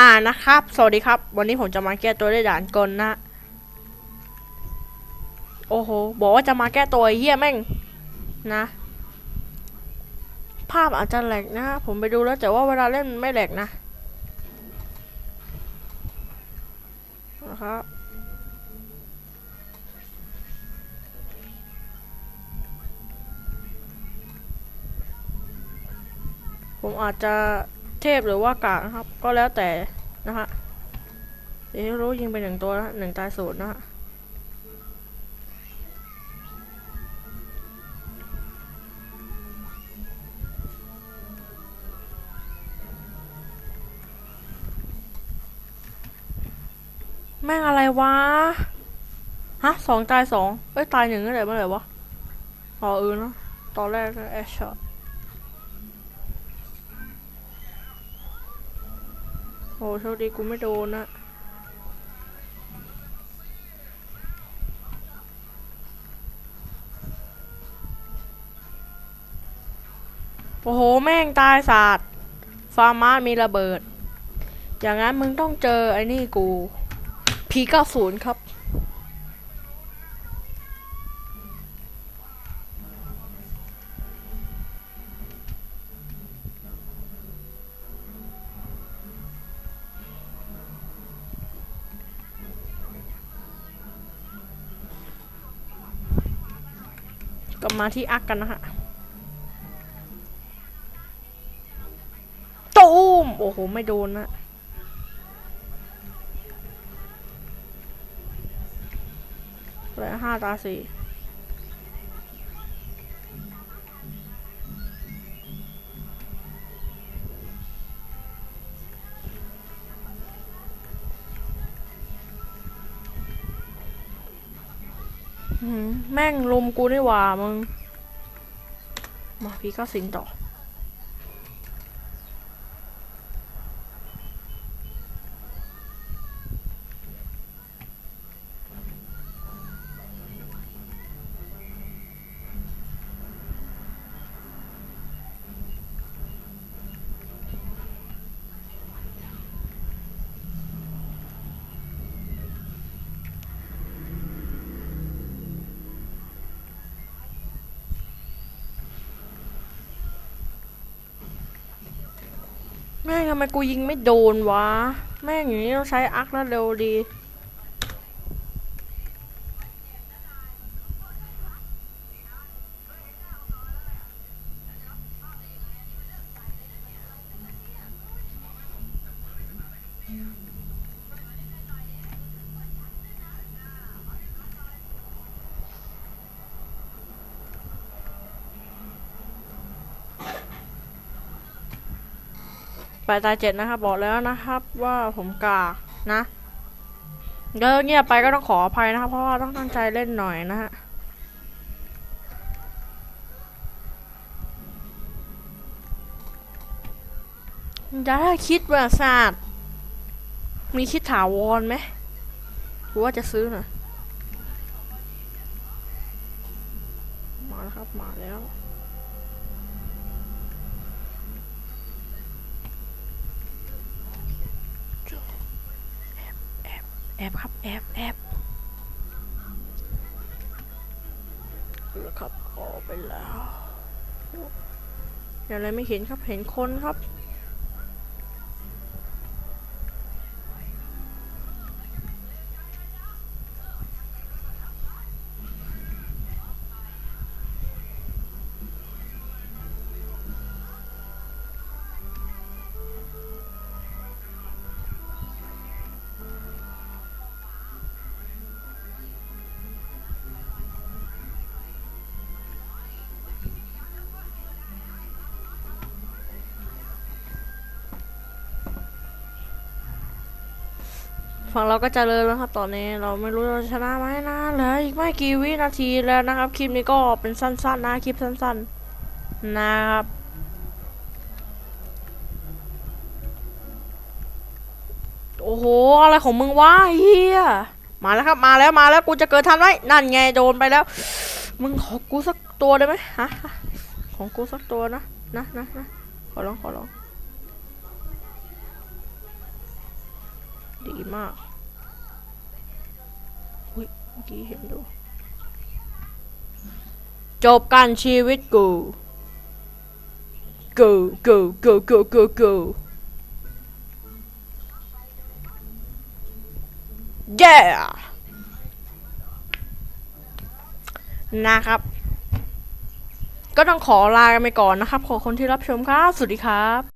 อ่านะครับ สวัสดีครับ วันนี้ผมจะมาแก้ตัวด้วยด่านกลนะ โอ้โห บอกว่าจะมาแก้ตัวเหี้ยแม่งนะ ภาพอาจจะแหลกนะ ผมไปดูแล้วแต่ว่าเวลาเล่นไม่แหลกนะนะครับผมอาจจะ เทพหรือว่ากากนะครับ ก็แล้วแต่นะฮะเดี๋ยวรู้ยิงไปหนึ่งตัวนะหนึ่งตายศูนย์นะฮะแม่งอะไรวะ ฮะสองตายสองเอ้ย ตายหนึ่งก็ได้เมื่อไหร่วะ อ๋อเออเนะตอนแรกก็แอชช็อต โหโชคดีกูไม่โดนอะโอ้โห แม่งตายสาดฟาร์มามีระเบิด อย่างนั้นมึงต้องเจอไอ้นี่กู พีเก้าศูนย์ครับ กลับมาที่อักกันนะฮะตูมโอ้โห ไม่โดนนะเหลือห้าตาสี่ แม่งลมกูนี่หว่ามึง มาพี่ก็สิงต่อ แม่งทำไมกูยิงไม่โดนวะ แม่งอย่างนี้ต้องใช้อักแล้วเร็วดี ไปตายเจ็ดนะครับบอกแล้วนะครับว่าผมกากนะเดินเงียบไปก็ต้องขออภัยนะครับเพราะว่าต้องตั้งใจเล่นหน่อยนะฮะจะได้คิดว่าศาสตร์มีคิดถาวรไหมหรือว่าจะซื้อหน่อยมาแล้วครับ มาแล้ว แอบครับแอบแอบแล้วครับออกไปแล้วอย่างไรไม่เห็นครับเห็นคนครับ ฝั่งเราก็เจริญแล้วครับตอนนี้เราไม่รู้เราจะชนะไหมนะเหลืออีกไม่กี่วินาทีแล้วนะครับ คลิปนี้ก็เป็นสั้นๆนะคลิปสั้นๆนะครับโอ้โหอะไรของมึงวะเฮียมาแล้วครับมาแล้วมาแล้วกูจะเกิดทันไหมนั่นไงโดนไปแล้ว มึงขอกูสักตัวได้ไหมฮะฮะของกูสักตัวนะนะนะนะขอร้องขอร้อง มากอุ้ยเมื่อกี้เห็นดู จบการชีวิตกู go go go go go go yeah นะครับ ก็ต้องขอลากันไปก่อนนะครับ ขอคนที่รับชมครับ สวัสดีครับ